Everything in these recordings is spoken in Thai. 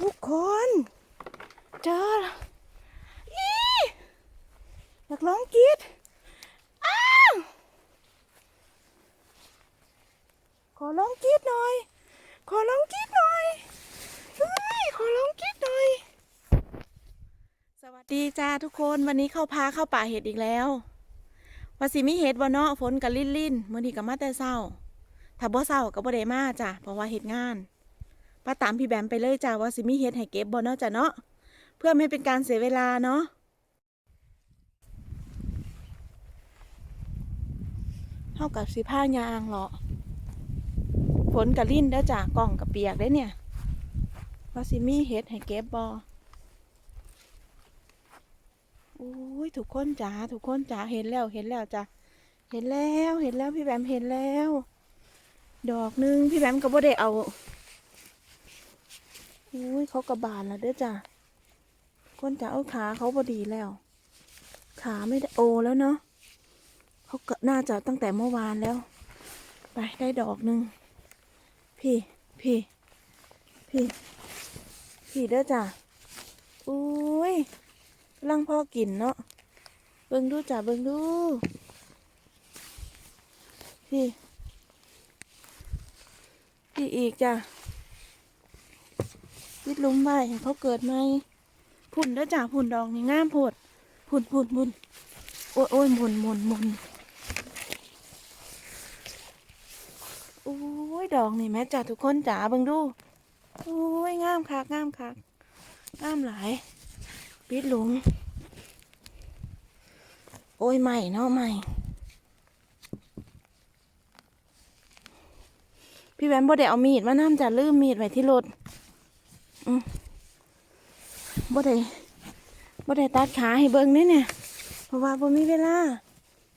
ทุกคน เจอแล้วอีอยากร้องกรีดอ้าวขอร้องกรีดหน่อย ขอร้องกรีดหน่อยเฮ้ยขอร้องกรีดหน่อย สวัสดีจ้าทุกคนวันนี้เข้าพาเข้าป่าเห็ดอีกแล้วว่าสิมีเห็ดบ่เนาะฝนกับลิ่นลิ่นมื่อนี้กับมาแต่เศร้าถ้าบ่เศร้าก็บ่ได้มาจ้ะเพราะว่าเห็ดงาน ป้าตามพี่แบมไปเลยจ้ะว่าสิมีเห็ดให้เก็บบ่เนาะจ้ะเนาะเพื่อไม่เป็นการเสียเวลาเนาะเท่ากับสิผ้ายางเหรอฝนกับลิ่นเด้อจ้ะกล่องกับเปียกได้เนี่ยว่าสิมีเห็ดให้เก็บบ่โอ้ยทุกคนจ๋าทุกคนจ๋าเห็นแล้วเห็นแล้วจ้ะเห็นแล้วเห็นแล้วพี่แบมเห็นแล้ว ดอกหนึงพี่แบมก็บ่ได้เอา อ้ยเขากระบาลแล้วเด้อจ้ะคนจ๋าเอาขาเขาพอดีแล้ว ขาไม่ได้โอแล้วเนาะเขาก็น่าจะตั้งแต่เมื่อวานแล้ว ไปได้ดอกหนึ่งพี่พี่พี่พี่เด้อจ้ะโอ้ยกำลังพ่อกินเนาะเบิ่งดูจ้ะเบิ่งดู พี่พี่อีกจ้ะิดลุมไว้ให้เขาเกิดไหมพุ่นเด้อจ้ะพุ่นดอกนี่งามโพดพุ่นพุ่นพุ่นโอ้ยโอ้ยหมุนหมุนหมุนโอ้ยดอกนี่แม่จ้ะทุกคนจ๋าเบิ่งดูโอ้ยงามคักงามคักงามหลายปิดหลุมโอ้ยใหม่เนาะใหม่พี่แบมบ่ได้เอามีดมาน้ำจะลืมมีดไว้ที่รถ บ่ได้บ่ได้ตัดขาให้เบิ่งนี่เนี่ย เพราะว่าบ่มีเวลา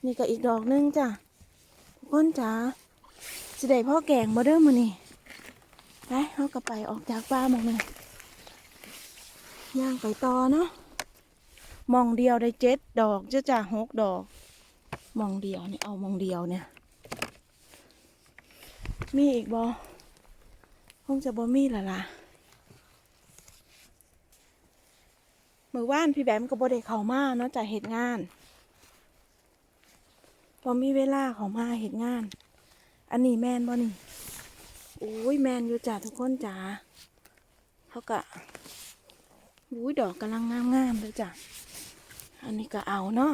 นี่ก็อีกดอกหนึงจ้ะทุกคนจ๋าสิได้พ่อแกงบ่เด้อมื้อนี้ไปเฮาก็ไปออกจากป่าหมองหนึงย่างไปต่อเนาะมองเดียวได้เจ็ดดอกจะจ่าหกดอก มองเดียวนี่เอามองเดียวเนี่ย มีอีกบอคงจะบ่มีละล่ะ มื่อวานพี่แบมก็บ่ได้เข้ามาเนาะจากเหตุงานพอมีเวลาเขามาเหตุงาน อันนี้แมนบ่นี่โอ้ยแมนอยู่จ้ะทุกคนจ๋าเขากะอุ้ยดอกกำลังงามๆเลยจ้ะอันนี้ก็เอาเนาะ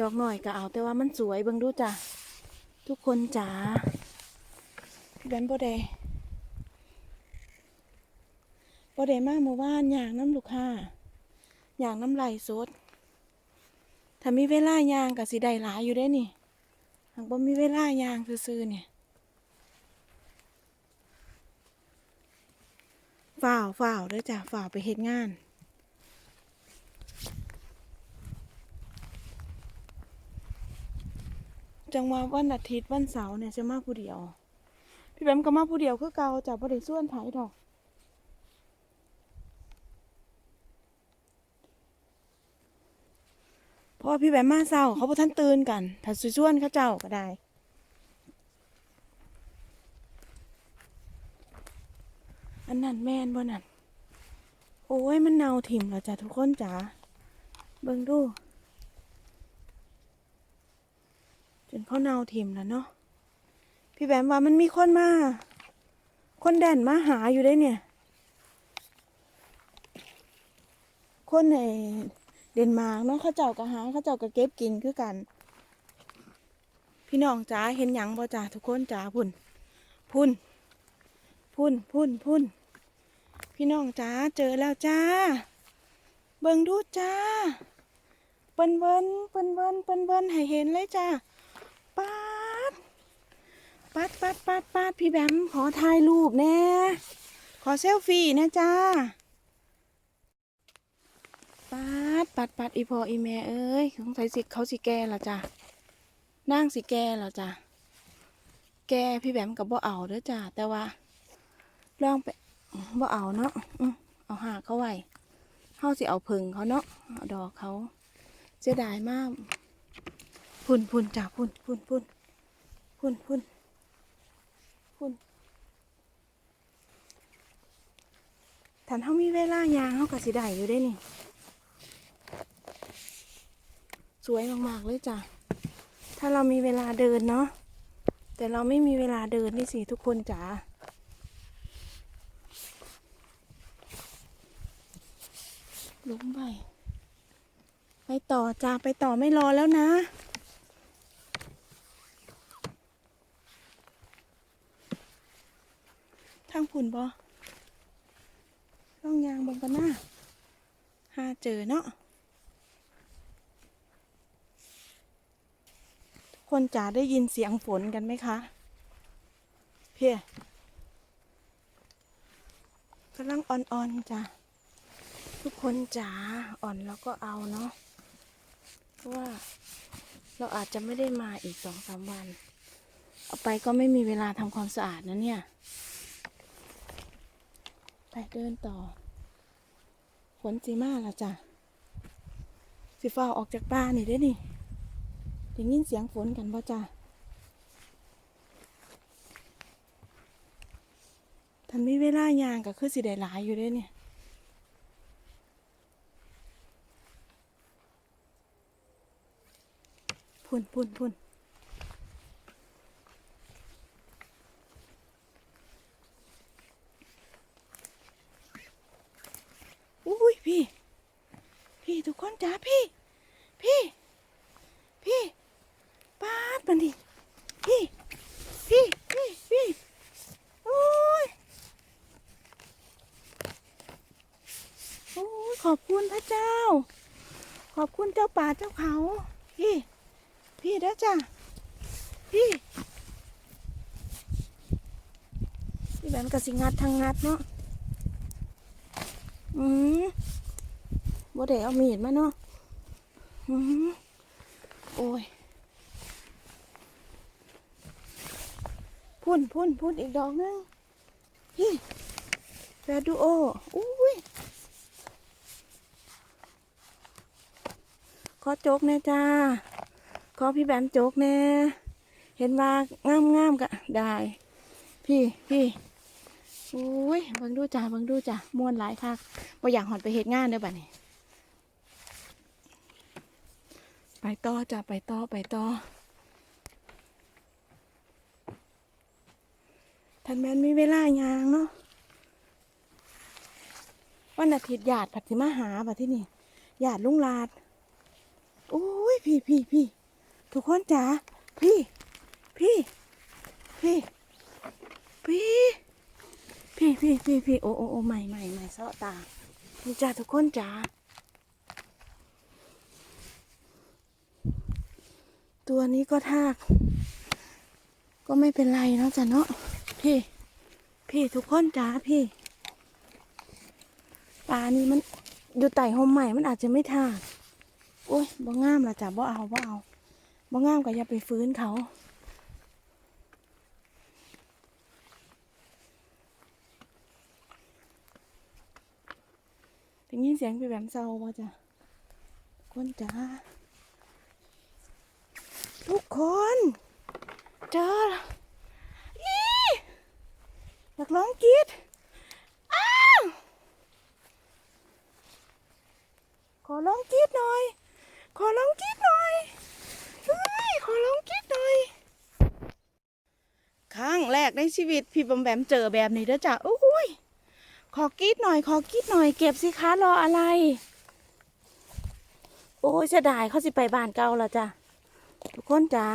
ดอกหน่อยก็เอาแต่ว่ามันสวยเบิ่งดูจ้ะทุกคนจ๋าพี่แบนบ่ได้บ่ได้มากเมื่อวานอย่างน้ำลูกค้า อย่างน้ำไหลสดถ้ามีเวลายางก็สิได้หลายอยู่ได้นี่หากบ่มีเวลายางซื่อๆเนี่ยฝ่าวฝ่าวเด้อจ้ะฝ่าวไปเฮ็ดงานจังว่าวันอาทิตย์วันเสาร์เนี่ยจะมาผู้เดียว พี่แบมก็มาผู้เดียวคือเก่าจากบ่ได้ส่วนไผดอก เพ ราะว่าพี่แบมมาเศร้าเขาบ่ทันตื่นกันถ้าสิส่วนเขาเจ้าก็ได้อันนั้นแม่นบ่นั่นโอ้ยมันเน่าถิ่มแล้วจ้ะทุกคนจ๋าเบิ่งดูจนเขาเนาถิ่มแล้วเนาะพี่แบมว่ามันมีคนมา คนแดนมาหาอยู่ได้เนี่ย คนใน เดนมาร์กเนาะเขาเจ้าก็หาเขาเจ้าก็เก็บกินคือกัน พี่น้องจ๋าเห็นหยังบ่จ๋าทุกคนจ๋าพุ่น พุ่น พุ่นพุ่นพุ่น พี่น้องจ๋าเจอแล้วจ้า เบิ่งดูจ้า เปิ้นเบิ้นเปิ้นเบิ้นเปิ้นเบิ้นให้เห็นเลยจ้าปัดปัดปัดปัดปัดพี่แบมขอถ่ายรูปแน่ขอเซลฟี่นะจ้า ปัดปัดปัดอีพออีแม่เอ้ยสงสัยสิเขาสิแก่ละจ้านั่งสิแก่ละจ้าแกพี่แบมกับบ่เอาเด้อจ้าแต่ว่าลองไปบ่เอาเนาะอืเอาหาเขาไว้เขาสิเอาพึ่งเขาเนาะเอาดอกเขาเสียดายมาก พุ่นพุ่นจ้าพุ่นพุ่นพุ่นพุ่นพุ่นพุ่นถ้าเฮามีเวลายางเฮาก็สิได้อยู่ได้นี่ สวยมากๆเลยจ้ะ ถ้าเรามีเวลาเดินเนาะ แต่เราไม่มีเวลาเดินนี่สิทุกคนจ๋าลงไป ไปต่อจ้าไปต่อไม่รอแล้วนะทางผุนบอต้องยางบงกันหน้าหาเจอเนาะทุก คนจ๋าได้ยินเสียงฝนกันไหมคะ เพียกำลังอ่อนๆจ้ะ ทุกคนจ๋าอ่อนแล้วก็เอาเนาะเพราะว่าเราอาจจะไม่ได้มาอีกสองสามวัน เอาไปก็ไม่มีเวลาทำความสะอาดนะเนี่ย ไปเดินต่อฝนสีมาและจ้ะ สิฟ้าออกจากบ้านนี่ได้นี่ ได้ยินเสียงฝนกันป่ะจ้ะท่านมีเวลายางก็คือสิได้หลายอยู่ด้อเนี่ยพุ่นพุ่นพุ่นอุ้ยพี่ พี่ทุกคนจ้าพี่ พี่ป้าดมันดิพี่ พี่ พี่ พี่โอ้ยโอ้ยขอบคุณพระเจ้า ขอบคุณ เจ้าป่าเจ้าเขา พี่ พี่เด้อจ้ะพี่พี่แบมกับสิงัดทางงัดเนาะอืมบ่ได้เอามีดมาเนาะอืมโอ้ยพุ่นพุ่นพุ่นอีกดอกนึงพี่แฟดูโออุ้ย อโจกแน่จ้า ขอพี่แบมโจกแน่ เห็นว่างามงามๆก็ได้ พี่พี่อุ้ยบังดูจ้าบังดูจ้าม่วนหลายคักบ่อยากหอดไปเหตุงานเด้อบัดนี้ ไปต่อจ้าไปต่อไปต่อท่านแมนมีเวลายางเนาะวันอาทิตย์ญาติผัดสิมาหาบัดที่นี่ญาติลุงลาด โอ้ยพี่พี่พี่ทุกคนจ๋าพี่พี่ พี่พี่พี่พี่พี่พี่โอ้โอ้โอ้ใหม่ใหม่ใหม่เสาะตานี่จ้าทุกคนจ๋าตัวนี้ก็ทาก ก็ไม่เป็นไรเนาะจ้ะเนาะพี่ พี่ทุกคนจ๋าพี่ปลานี่มันอยู่ไต่หมใหม่มันอาจจะไม่ทาก โอ้ยบ่งามละจ้ะบ่เอาบ่เอาบ่งามก็อย่าไปฟื้นเขาได้ยินเสียงพี่แบมเศร้าบ่จ้ะคนจ้าทุกคนเจอละอีอยากร้องกรีดอ้าวขอร้องกรีดหน่อย ขอร้องกรีดหน่อยเฮ้ยขอร้องกรีดหน่อยครั้งแรกในชีวิตพี่บอมแบมเจอแบบนี้เด้อจ้ะโอ้ยขอกรีดหน่อย ขอกรีดหน่อย เก็บสิคะรออะไร โอ้ยเสียดายเขาสิไปบ้านเก่าแล้วจ้ะทุกคนจ๋า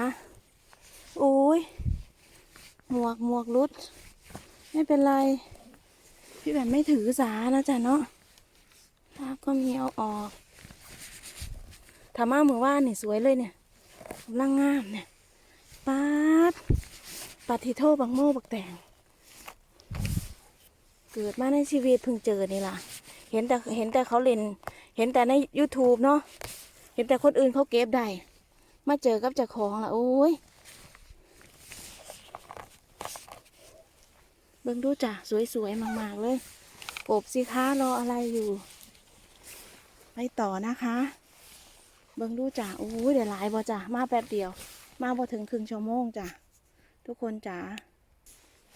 โอ้ยหมวกหมวกรุด ไม่เป็นไร พี่แบบไม่ถือสานะจ๊ะเนาะถ้าก็มีเอาออก ถามามือว่านนี่สวยเลยเนี่ยกำลังงามเนี่ยปาดปาทิโทบังโมบักแตงเกิดมาในชีวิตเพิ่งเจอนี่ล่ะ เห็นแต่เห็นแต่เขาเล่น เห็นแต่ใน YouTube เนาะเห็นแต่คนอื่นเขาเก็บได้ มาเจอกับเจ้าของละโอ้ยเบิ่งดูจ้ะ สวยๆ มาก ๆ เลยโอบสิคะรออะไรอยู่ ไปต่อนะคะ บิ่งดูจ้ะโอ้ยเดี๋ยวหลายบ่จ้ะมาแป๊บเดียว มาบ่ถึงครึ่งชั่วโมงจ้ะทุกคนจ้ะ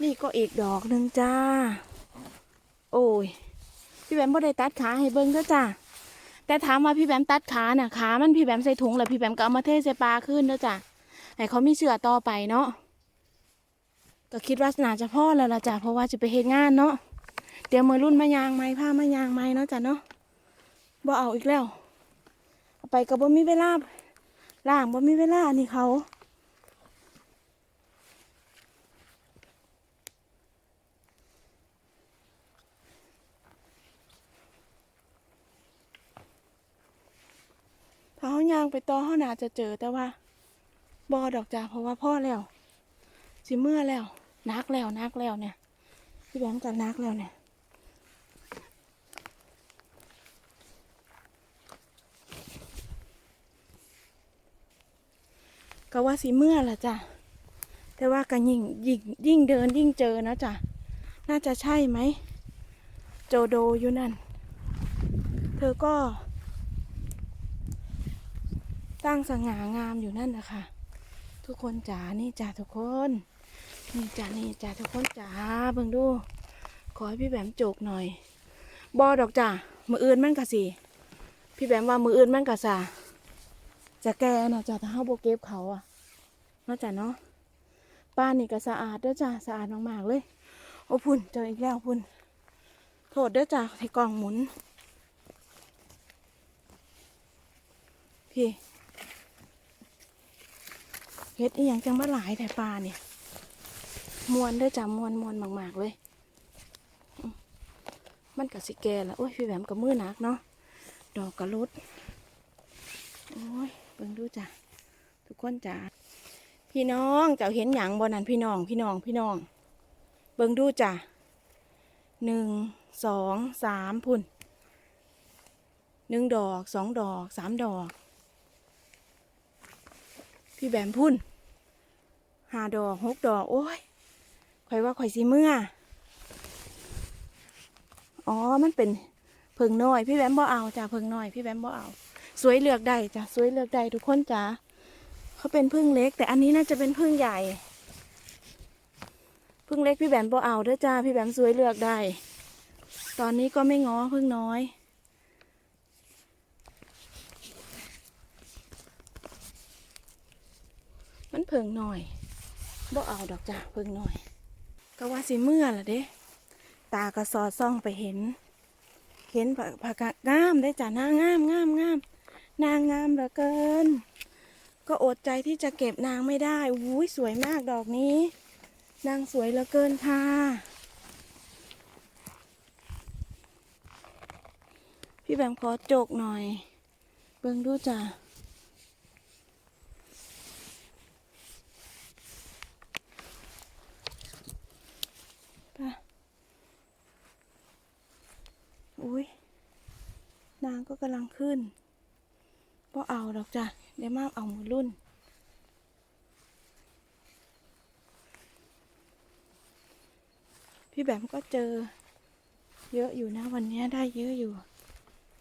นี่ก็อีกดอกหนึ่งจ้า โอ้ย พี่แบมบ่ได้ตัดขาให้เบิ่งเด้อจ้าแต่ถามว่าพี่แบมตัดขาน่ะขามันพี่แบมใส่ถุงแล้วพี่แบมก็เอามาเทใส่ปลาขึ้นเด้อจ้าให้เขามีเสือต่อไปเนาะก็คิดว่าน่าจะพ่อแล้วล่ะจ้าเพราะว่าจะไปเฮ็ดงานเนาะเดี๋ยวมือรุ่นมายางไม้ผ้ามายางไม้เนาะจ้าเนาะบ่เอาอีกแล้ว ไปก็บ่มีเวลาล่างบ่มีเวลานี่เขาถ้าเขายางไปต่อเขาน่าจะเจอแต่ว่าบอดอกจ้าเพราะว่าพ่อแล้วสิเมื่อแล้วนักแล้วนักแล้วเนี่ยพี่แบมกันนักแล้วเนี่ย ก็ว่าสิเมื่อละจ้ะแต่ว่ากันยิ่งยิ่งยิ่งเดินยิ่งเจอนะจ้ะน่าจะใช่ไหม โจโดอยู่นั่น เธอก็ ตั้งสง่างามอยู่นั่นนะคะทุกคนจ๋านี่จ้าทุกคนนี่จ้านี่จ้าทุกคนจ๋าเบิ่งดู ขอให้พี่แบมโจกหน่อยบอดอกจ้ามืออื่นมันกะสิพี่แบมว่ามืออื่นมันกะซา จะแกนะจ้าถ้าเฮาโบเก็บเขาอะนะจ้าเนาะป้านนี่ก็สะอาดเด้อจ้าสะอาดมากๆเลย โอ้พุ่นเจออีกแล้วพุ่นโทษเด้อจ้าที่กล่องหมุน พี่เฮ็ดอีหยังจังบ่หลายแต่ปลาเนี่ยมวนเด้อจ้ะมวนมวนมากๆเลย มันกับสิแก่แล้วโอ้ยพี่แหวมกับมือหนักเนาะดอกกระลุด เบิ่งดูจ้ะทุกคนจ้ะพี่น้องเจ้าเห็นหยังบ่นั่นพี่น้องพี่น้องพี่น้อง เบิ่งดูจ้ะหนึ่งสองสามพุ่นหนึ่งดอกสองดอกสามดอก พี่แบมพุ่นห้าดอกหกดอก โอ้ยข่อยว่าข่อยสีเมื่อ อ๋อมันเป็นเพิงน้อย พี่แบมบ่เอาจ้ะเพิงน้อย พี่แบมบ่เอา สวยเลือกได้จ้ะสวยเลือกได้ทุกคนจ้ะเขาเป็นพึ่งเล็ก แต่อันนี้น่าจะเป็นพึ่งใหญ่พึ่งเล็กพี่แบมบ่เอาเด้อจ้าพี่แบมสวยเลือกได้ ตอนนี้ก็ไม่ง้อพึ่งน้อยมันเพิงหน่อยบ่เอาดอกจ้ะเพิงหน่อย ก็ว่าสิเมื่อล่ะเด้ตากระสอดซ่องไปเห็น เห็นผักผักาดงามได้จ้ะนางงามงามงาม นางงามเหลือเกิน ก็อดใจที่จะเก็บนางไม่ได้อุ้ยสวยมากดอกนี้ นางสวยเหลือเกินค่ะ พี่แบมขอโจกหน่อย เบิ่งดูจ้ะไปอุ้ยนางก็กำลังขึ้น ก็เอาดอกจ้ะเดี๋ยวมาเอามือรุ่น พี่แบมก็เจอ เยอะอยู่นะ วันนี้ได้เยอะอยู่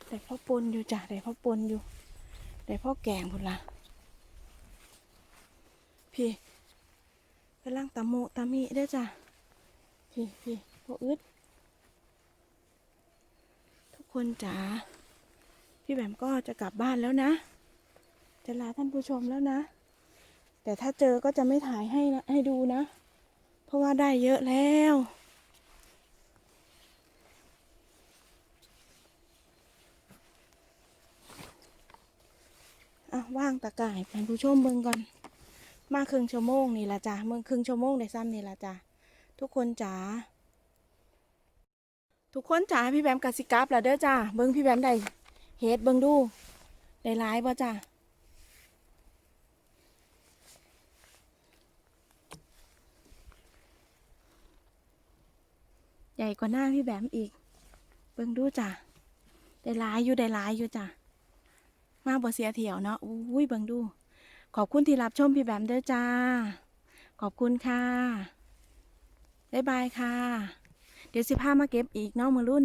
แต่พ่อปนอยู่จ้ะแต่พ่อปนอยู่ แต่พ่อแกงพุ่นละพี่กำลังตะโมตะมีเด้จ้ะพี่พี่พ่ออึดทุกคนจ๋า พี่แบมก็จะกลับบ้านแล้วนะ จะลาท่านผู้ชมแล้วนะ แต่ถ้าเจอก็จะไม่ถ่ายให้นะให้ดูนะ เพราะว่าได้เยอะแล้วอะว่างตะก่ายท่านผู้ชมเบิ่งก่อน มาครึ่งชั่วโมงนี่ละจ้ะเมืองครึ่งชั่วโมงได้ซ้ำนี่ละจ้ะทุกคนจ๋าทุกคนจ๋าพี่แบมกสิกราฟแล้วเด้อจ้าเบิ้งพี่แบมได้ เฮ็ดเบิ้งดูได้หลายบ่จ้าใหญ่กว่าหน้าพี่แบมอีก เบิ้งดูจ้าได้หลายอยู่ได้หลายอยู่จ้ามาบ่เสียเที่ยวเนาะอุ้ยเบิ้งดู ขอบคุณที่รับชมพี่แบมเด้อจ้า ขอบคุณค่ะบ๊ายบายค่ะ เดี๋ยวสิพามาเก็บอีกเนาะมือรุ่น